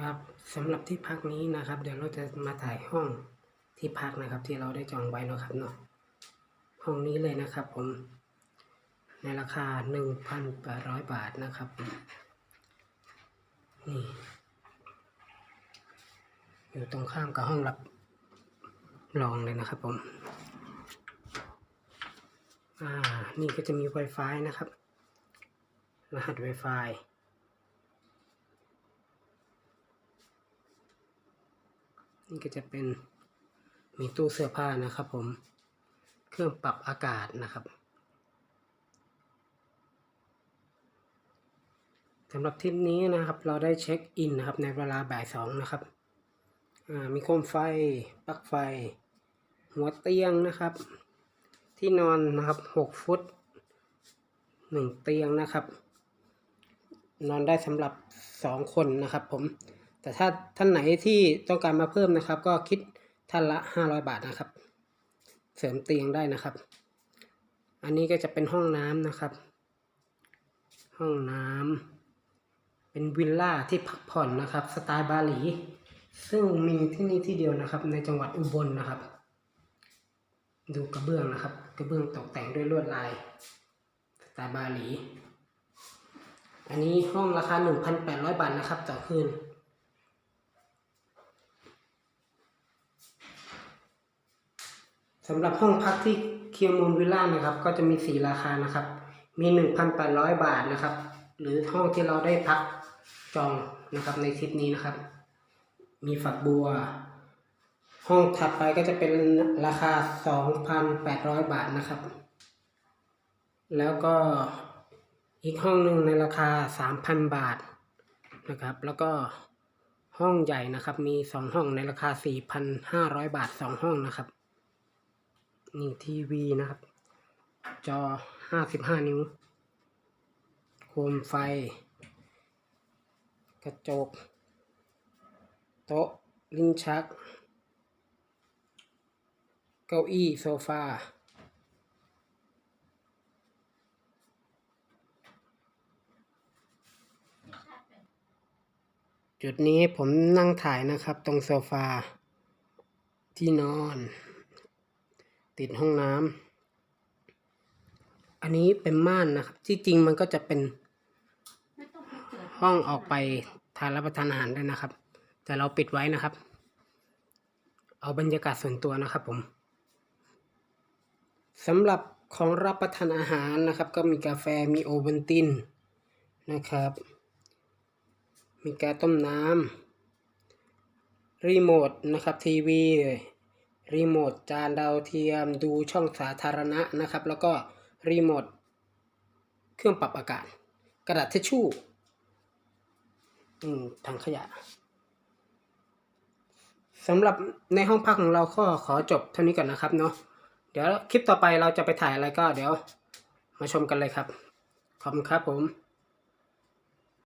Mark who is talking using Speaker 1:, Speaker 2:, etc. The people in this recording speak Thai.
Speaker 1: ครับสำหรับที่พักนี้นะครับ เดี๋ยวเราจะมาถ่ายห้องที่พักนะครับ ที่เราได้จองไว้เนาะครับเนาะห้องนี้เลยนะครับ ผม ในราคาหนึ่งพันแปดร้อยบาทนะครับนี่อยู่ตรงข้ามกับห้องรับรองเลยนะครับ ผมอ่านี่ก็จะมี Wi-Fi นะครับ รหัส Wi-Fi นี่ก็จะเป็นมีตู้เสื้อผ้านะครับผม เครื่องปรับอากาศนะครับสำหรับทริปนี้นะครับเราได้เช็คอินนะครับในเวลาบ่ายสองนะครับมีโคมไฟปลั๊กไฟ หัวเตียงนะครับ ที่นอนนะครับหกฟุตหนึ่งเตียงนะครับ นอนได้สำหรับสองคนนะครับผม แต่ถ้าท่านไหนที่ต้องการมาเพิ่มนะครับ ก็คิดท่านละห้าร้อยบาทนะครับ เสริมเตียงได้นะครับ อันนี้ก็จะเป็นห้องน้ำนะครับ ห้องน้ำเป็นวิลล่าที่พักผ่อนนะครับสไตล์บาหลี ซึ่งมีที่นี่ที่เดียวนะครับ ในจังหวัดอุบลนะครับ ดูกระเบื้องนะครับ กระเบื้องตกแต่งด้วยลวดลายสไตล์บาหลี อันนี้ห้องราคา 1,800 บาทนะครับ ต่อคืน สำหรับห้องพักที่เคียวมูลวิลล่านะครับ ก็จะมีสี่ราคานะครับ มี 1,800 บาทนะครับ หรือห้องที่เราได้พักจองนะครับในทริปนี้นะครับ มีฝักบัว ห้องถัดไปก็จะเป็นราคา 2,800 บาทนะครับ แล้วก็อีกห้องหนึ่งในราคา 3,000 บาทนะครับ แล้วก็ห้องใหญ่นะครับ มี 2 ห้องในราคา 4,500 บาท 2 ห้องนะครับ นี่ทีวีนะครับ จอ 55 นิ้ว โคมไฟ กระจก โต๊ะ ลิ้นชัก เก้าอี้ โซฟาจุดนี้ผมนั่งถ่ายนะครับ ตรงโซฟา ที่นอน ติดห้องน้ำอันนี้เป็นม่านนะครับ ที่จริงมันก็จะเป็นห้องออกไปทานรับประทานอาหารได้นะครับ แต่เราปิดไว้นะครับ เอาบรรยากาศส่วนตัวนะครับผมสำหรับของรับประทานอาหารนะครับ ก็มีกาแฟมีโอเวนตินนะครับ มีการต้มน้ำรีโมทนะครับทีวี รีโมทจานดาวเทียมดูช่องสาธารณะนะครับ แล้วก็รีโมทเครื่องปรับอากาศ กระดาษทิชชู่ถังขยะสำหรับในห้องพักของเราก็ขอจบเท่านี้ก่อนนะครับเนาะเดี๋ยวคลิปต่อไปเราจะไปถ่ายอะไรก็เดี๋ยวมาชมกันเลยครับ ขอบคุณครับผม